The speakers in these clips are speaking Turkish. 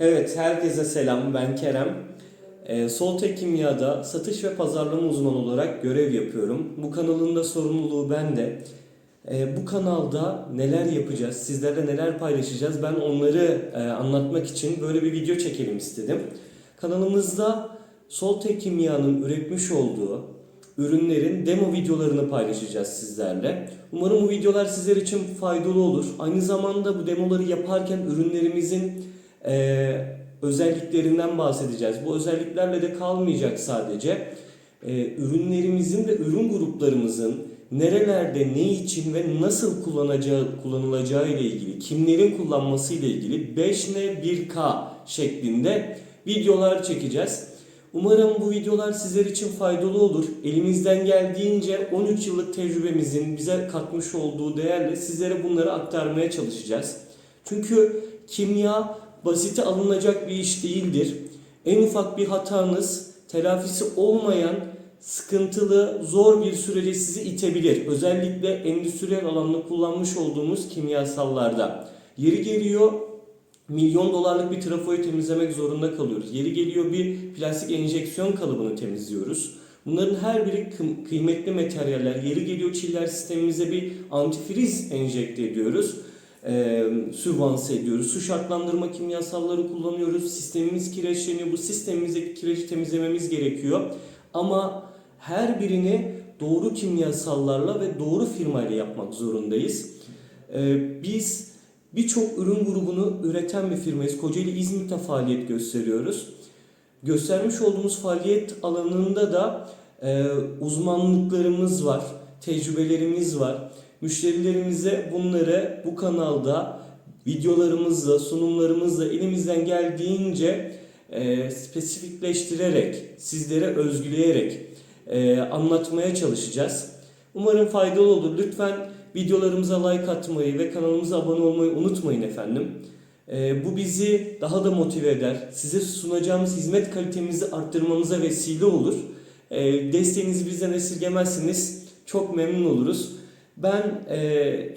Evet, herkese selam. Ben Kerem. Ee, Soltek Kimya'da satış ve pazarlama uzmanı olarak görev yapıyorum. Bu kanalın da sorumluluğu bende. Ee, bu kanalda neler yapacağız, sizlerle neler paylaşacağız ben onları e, anlatmak için böyle bir video çekelim istedim. Kanalımızda Soltek Kimya'nın üretmiş olduğu ürünlerin demo videolarını paylaşacağız sizlerle. Umarım bu videolar sizler için faydalı olur. Aynı zamanda bu demoları yaparken ürünlerimizin e, özelliklerinden bahsedeceğiz. Bu özelliklerle de kalmayacak sadece. E, ürünlerimizin ve ürün gruplarımızın nerelerde, ne için ve nasıl kullanacağı, kullanılacağı ile ilgili, kimlerin kullanması ile ilgili 5N 1K şeklinde videolar çekeceğiz. Umarım bu videolar sizler için faydalı olur. Elimizden geldiğince 13 yıllık tecrübemizin bize katmış olduğu değerle sizlere bunları aktarmaya çalışacağız. Çünkü kimya basite alınacak bir iş değildir. En ufak bir hatanız telafisi olmayan sıkıntılı, zor bir sürece sizi itebilir. Özellikle endüstriyel alanda kullanmış olduğumuz kimyasallarda. Yeri geliyor milyon dolarlık bir trafoyu temizlemek zorunda kalıyoruz. Yeri geliyor bir plastik enjeksiyon kalıbını temizliyoruz. Bunların her biri kı- kıymetli materyaller. Yeri geliyor çiller sistemimize bir antifriz enjekte ediyoruz. Ee, sübvanse ediyoruz. Su şartlandırma kimyasalları kullanıyoruz. Sistemimiz kireçleniyor. Bu sistemimizdeki kireci temizlememiz gerekiyor. Ama her birini doğru kimyasallarla ve doğru firmayla yapmak zorundayız. Ee, biz birçok ürün grubunu üreten bir firmayız. Kocaeli İzmit'te faaliyet gösteriyoruz. Göstermiş olduğumuz faaliyet alanında da e, uzmanlıklarımız var, tecrübelerimiz var. Müşterilerimize bunları bu kanalda videolarımızla, sunumlarımızla elimizden geldiğince e, spesifikleştirerek, sizlere özgüleyerek e, anlatmaya çalışacağız. Umarım faydalı olur. Lütfen videolarımıza like atmayı ve kanalımıza abone olmayı unutmayın efendim. E, bu bizi daha da motive eder. Size sunacağımız hizmet kalitemizi arttırmamıza vesile olur. E, desteğinizi bizden esirgemezsiniz. Çok memnun oluruz. Ben e,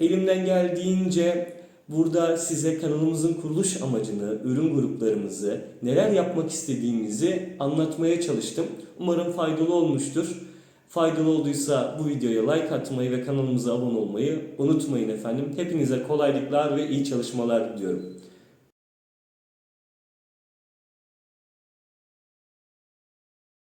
elimden geldiğince burada size kanalımızın kuruluş amacını, ürün gruplarımızı, neler yapmak istediğimizi anlatmaya çalıştım. Umarım faydalı olmuştur. Faydalı olduysa bu videoya like atmayı ve kanalımıza abone olmayı unutmayın efendim. Hepinize kolaylıklar ve iyi çalışmalar diliyorum.